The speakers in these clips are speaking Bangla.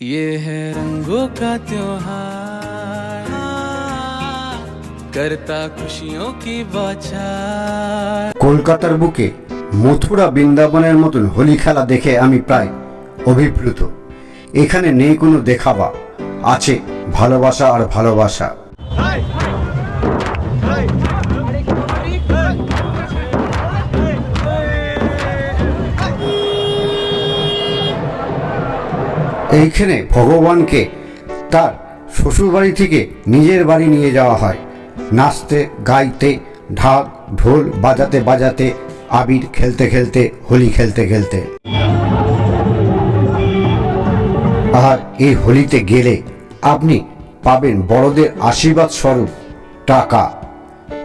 ये है रंगों का त्योहार करता खुशियों की बौछार কলকাতার বুকে মথুরা বৃন্দাবনের মতন হোলি খেলা দেখে আমি প্রায় অভিপ্লুত এখানে নেই কোনো দেখাবা আছে ভালোবাসা আর ভালোবাসা এইখানে ভগবানকে তার শ্বশুরবাড়ি থেকে নিজের বাড়ি নিয়ে যাওয়া হয়। নাচতে, গাইতে, ঢাক, ঢোল বাজাতে বাজাতে, আবির খেলতে খেলতে, হোলি খেলতে খেলতে। আর এই হোলিতে গেলে আপনি পাবেন বড়দের আশীর্বাদ স্বরূপ টাকা।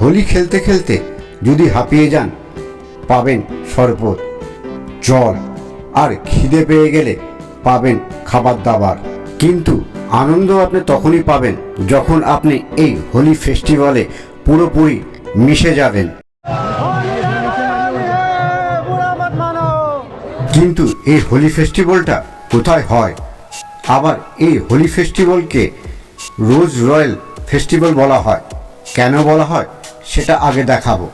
হোলি খেলতে খেলতে যদি হাঁপিয়ে যান, পাবেন শরবত, জল। আর খিদে পেয়ে গেলে পাবেন খাবার দাবার কিন্তু আনন্দ আপনি তখনই পাবেন যখন আপনি এই হোলি ফেস্টিভ্যালে পুরোপুরি মিশে যাবেন। কিন্তু এই হোলি ফেস্টিভ্যালটা কোথায় হয়? আবার এই হোলি ফেস্টিভ্যালকে রোজ রয়্যাল ফেস্টিভ্যাল বলা হয়। কেন বলা হয়? সেটা আগে দেখাবো।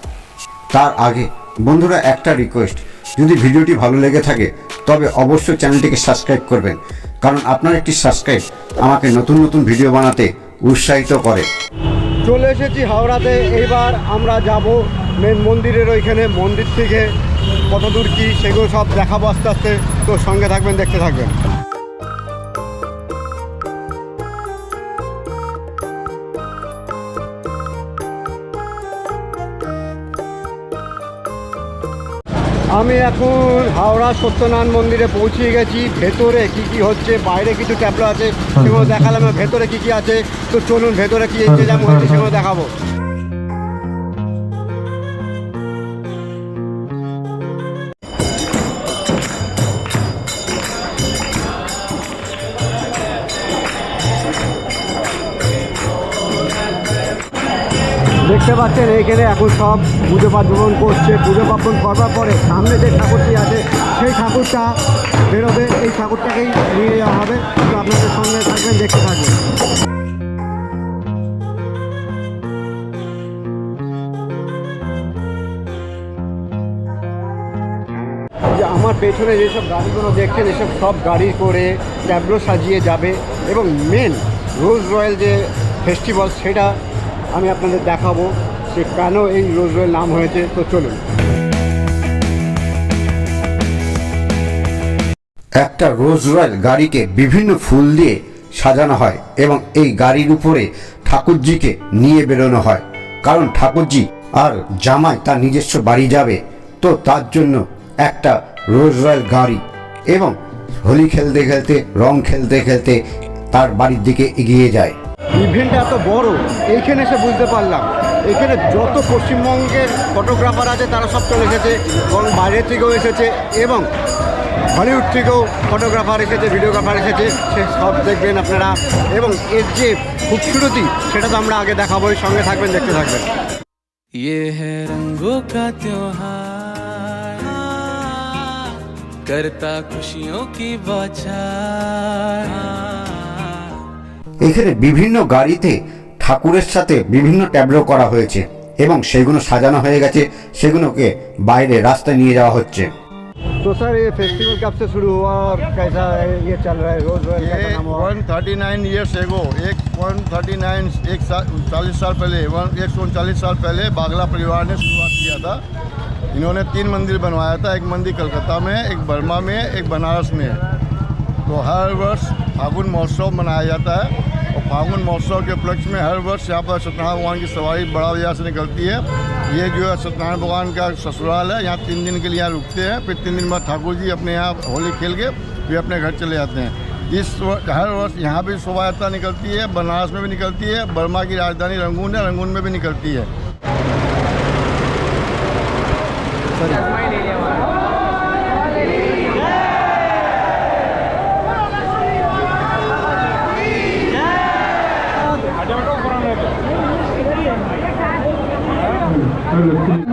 তার আগে বন্ধুরা, একটা রিকোয়েস্ট যদি ভিডিওটি ভালো লেগে থাকে, তবে অবশ্যই চ্যানেলটিকে সাবস্ক্রাইব করবেন। কারণ আপনার একটি সাবস্ক্রাইব আমাকে নতুন নতুন ভিডিও বানাতে উৎসাহিত করে। চলে এসেছি হাওড়াতে। এইবার আমরা যাব মেন মন্দিরের ওইখানে, মন্দির থেকে কত দূর কী, সেগুলো সব দেখাবো আস্তে আস্তে। তো সঙ্গে থাকবেন, দেখতে থাকবেন। আমি এখন হাওড়া সত্যনারায়ণ মন্দিরে পৌঁছে গেছি। ভেতরে কি কি হচ্ছে, বাইরে কিছু ট্যাবলো আছে সেগুলো দেখালাম ভেতরে কি কি আছে, তো চলুন ভেতরে কি ইন্তজাম হচ্ছে সেগুলো দেখাবো। পাচ্ছেন এইখানে এখন সব পুজো পার্বণ করছে, পুজো পার্বণ করবার পরে সামনে যে ঠাকুরটি আছে, সেই ঠাকুরটা বেরোবে, এই ঠাকুরটাকেই নিয়ে যাওয়া হবে। তো আপনাদের সঙ্গে থাকবেন, দেখতে থাকবেন। আমার পেছনে যেসব গাড়িগুলো দেখছেন, এসব সব গাড়ি করে ট্যাবলো সাজিয়ে যাবে এবং মেন রোজ রয়্যাল যে ফেস্টিভ্যাল সেটা আমি আপনাদের দেখাবো। সে কেন এই রোজ রয়্যাল নাম হয়েছে তো চলুন। একটা রোজ রয়্যাল গাড়িকে বিভিন্ন ফুল দিয়ে সাজানো হয় এবং এই গাড়ির উপরে ঠাকুরজিকে নিয়ে বেরোনো হয়। কারণ ঠাকুরজি আর জামাই তার নিজস্ব বাড়ি যাবে তো তার জন্য একটা রোজ রয়্যাল গাড়ি এবং হোলি খেলতে খেলতে রং খেলতে খেলতে তার বাড়ির দিকে এগিয়ে যায়। ইভেন্টটা এত বড় এইখানে এসে বুঝতে পারলাম। এখানে যত পশ্চিমবঙ্গের ফটোগ্রাফার আছে তারা সব চলে এসেছে এবং বাইরে থেকেও এসেছে এবং হলিউড থেকেও ফটোগ্রাফার এসেছে ভিডিওগ্রাফার এসেছে সে সব দেখবেন আপনারা এবং এর যে খুবসুরতি সেটা তো আমরা আগে দেখাবোই সঙ্গে থাকবেন দেখতে থাকবেন ये है रंगों का त्योहार करता खुशियों की बौछार এখানে বিভিন্ন গাড়িতে ঠাকুরের সাথে বিভিন্ন ট্যাবলো করা হয়েছে এবং সেগুলো সাজানো হয়ে গেছে সেগুলোকে বাইরে রাস্তায় নিয়ে যাওয়া হচ্ছে तो सर ये फेस्टिवल कब से शुरू हुआ और कैसा ये चल रहा है रोज रोज ये कैसा नाम हुआ 139 ईयर्स एगो एक 139 एक साल चालीस साल पहले वन एक सौ उनचालीस साल पहले बागला परिवार ने शुरुआत किया था इन्होंने तीन मंदिर बनवाया था एक मंदिर कलकत्ता में एक बर्मा में एक बनारस में तो हर वर्ष फागुन महोत्सव मनाया जाता है और फागुन महोत्सव के उपलक्ष्य में हर वर्ष यहाँ पर सत्यनारायण भगवान की सवारी बड़ा बाज़ार से निकलती है। ये जो है सत्यनारायण भगवान का ससुराल है। यहाँ तीन दिन के लिए यहाँ रुकते हैं। फिर तीन दिन बाद ठाकुर जी अपने यहाँ होली खेल के फिर अपने घर चले जाते हैं। इस वर- हर वर्ष यहाँ भी शोभा यात्रा निकलती है। बनारस में भी निकलती है। बर्मा की राजधानी रंगून है। रंगून में भी निकलती है। Over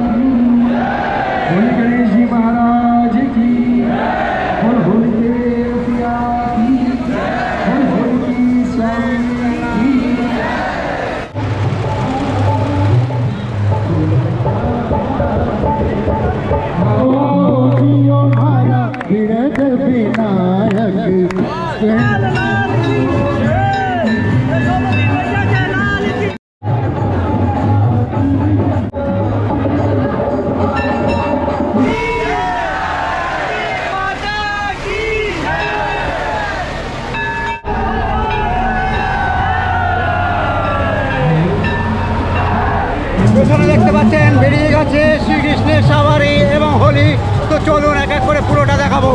চলুন এক এক করে পুরোটা দেখাবো।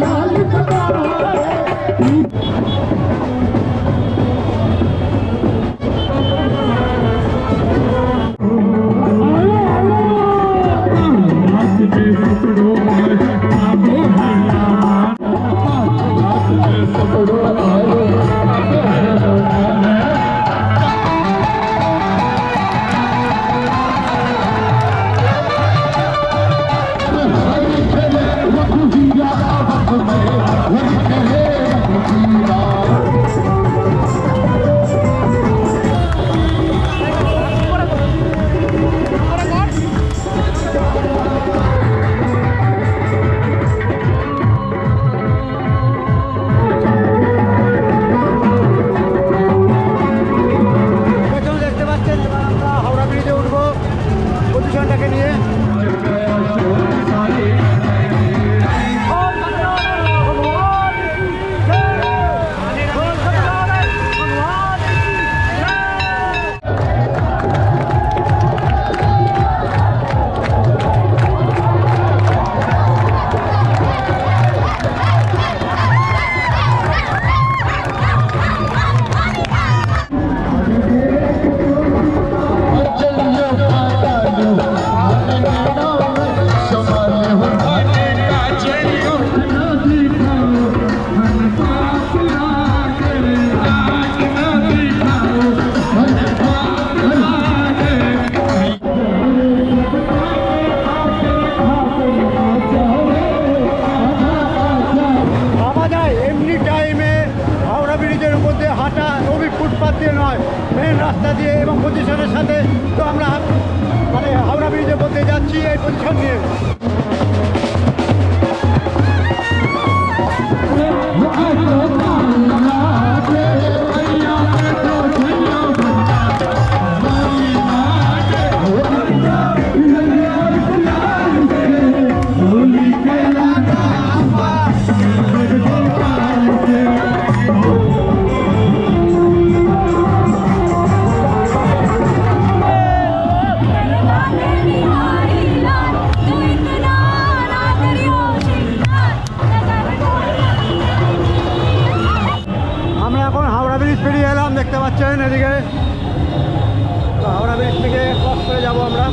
लाल পাচ্ছেন এদিকে। হাওড়া ব্রিজ থেকে ক্রস করে যাব আমরা।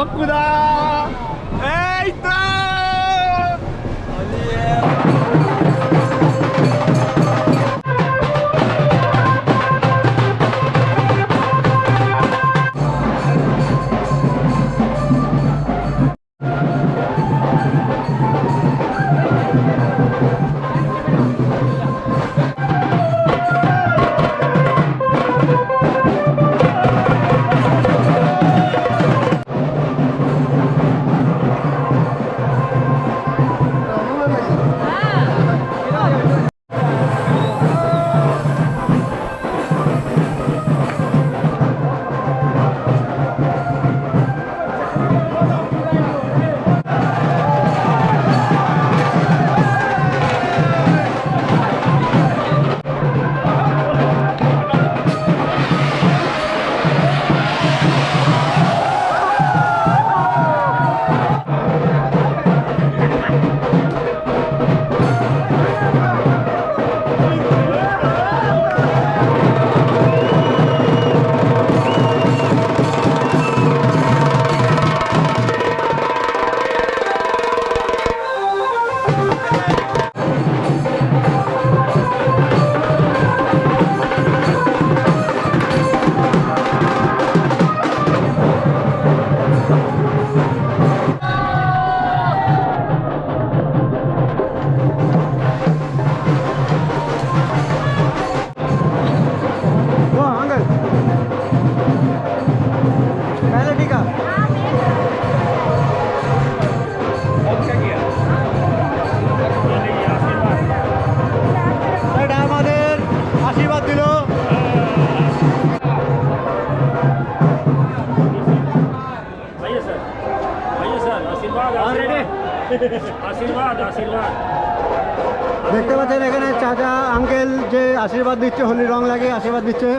맙구나. দেখতে পাচ্ছেন এখানে চাচা আঙ্কেল যে আশীর্বাদ দিচ্ছে হোলি রং লাগে আশীর্বাদ দিচ্ছে।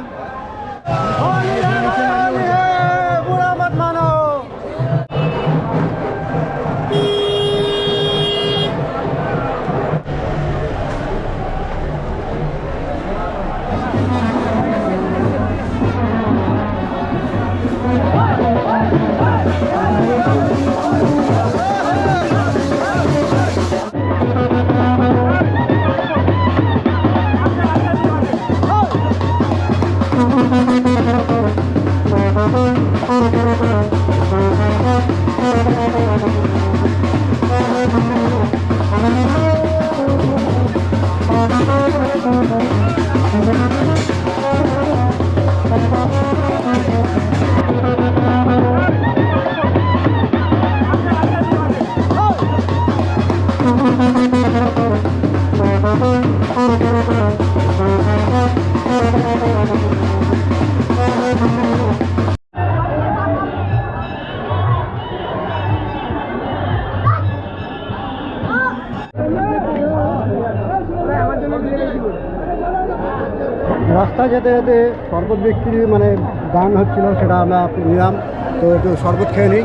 যেতে যেতে শরবত বিক্রি মানে দান হচ্ছিল, সেটা আমরা নিলাম। তো একটু শরবত খেয়ে নিই।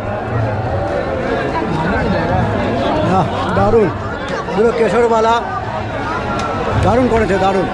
দারুণ। পুরো কেশরবালা দারুণ করেছে, দারুণ।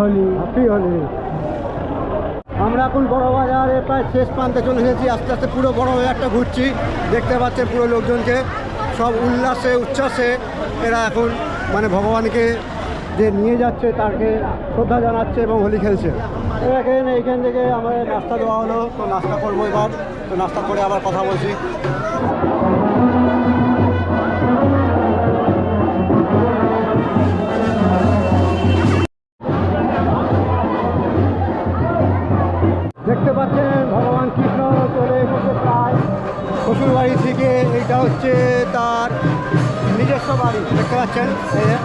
হোলি হ্যাপি হোলি। আমরা এখন বড় বাজারে প্রায় শেষ প্রান্তে চলে এসেছি। আস্তে আস্তে পুরো বড় বাজারটা ঘুরছি। দেখতে পাচ্ছেন পুরো লোকজনকে। সব উল্লাসে, উচ্ছ্বাসে এরা এখন মানে ভগবানকে যে নিয়ে যাচ্ছে, তাকে শ্রদ্ধা জানাচ্ছে এবং হোলি খেলছে। এখানে এইখান থেকে আমাদের নাস্তা দেওয়া হলো। তো নাস্তা করব এবার। তো নাস্তা করে আবার কথা বলছি। দেখতে পাচ্ছেন এই যে।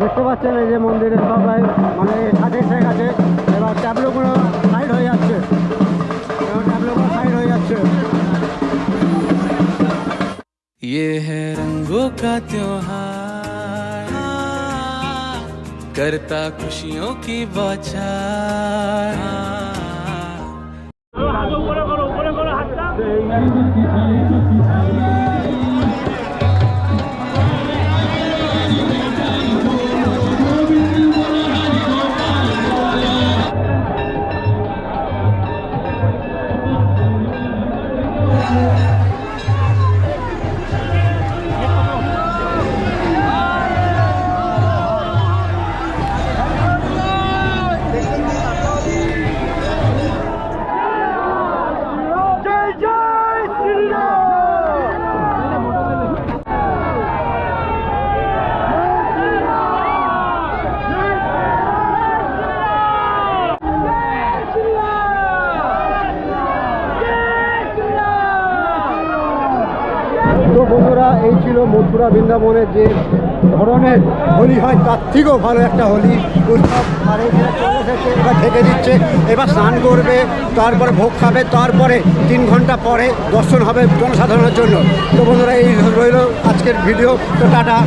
দেখতে পাচ্ছেন এই যে মন্দিরের সবাই মানে কাছে এসে গেছে এবার ট্যাবলোগুলো সাইড হয়ে যাচ্ছে এবার ট্যাবলোগুলো সাইড হয়ে যাচ্ছে ये है रंगों का त्योहार करता खुशियों की बौछार মথুরা বৃন্দাবনের যে ধরনের হোলি হয়, তার থেকেও ভালো একটা হোলি। এবার ঢেকে দিচ্ছে, এবার স্নান করবে, তারপরে ভোগ খাবে, তারপরে তিন ঘণ্টা পরে দর্শন হবে জনসাধারণের জন্য। তো বন্ধুরা, এই রইল আজকের ভিডিও। তো টাটা।